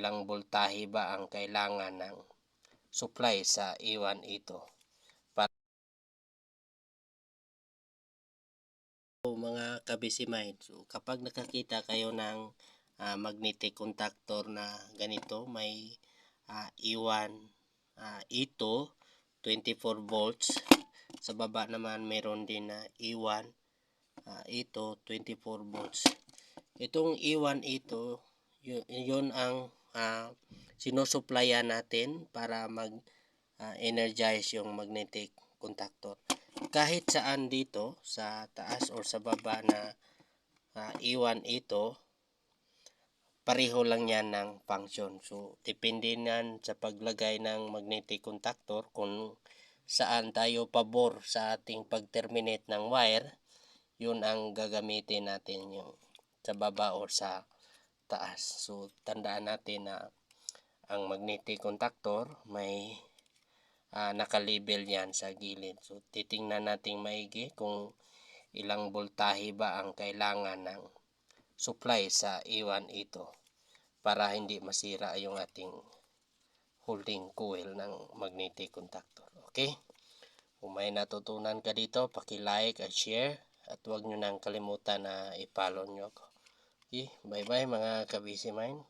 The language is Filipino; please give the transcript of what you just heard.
ilang voltahe ba ang kailangan ng supply sa iwan ito. Para so, mga kabisimahin, so, kapag nakakita kayo ng ah, magnetic contactor na ganito, may ah, iwan ah, ito 24 volts sa baba naman meron din na iwan ah, ito 24 volts itong iwan ito yun, yun ang ah, sinusuplayan natin para mag ah, energize yung magnetic contactor kahit saan dito sa taas or sa baba na ah, iwan ito pareho lang yan ng function. So, depende yan sa paglagay ng magnetic contactor kung saan tayo pabor sa ating pag-terminate ng wire, yun ang gagamitin natin yung sa baba o sa taas. So, tandaan natin na ang magnetic contactor may uh, nakalabel yan sa gilid. So, titingnan natin maigi kung ilang voltahe ba ang kailangan ng supply sa iwan ito para hindi masira yung ating holding coil ng magnetic contactor. Okay? Kung may natutunan ka dito, paki-like at share at huwag nyo nang kalimutan na i-follow nyo ako. Okay? Bye-bye mga kabisi mine.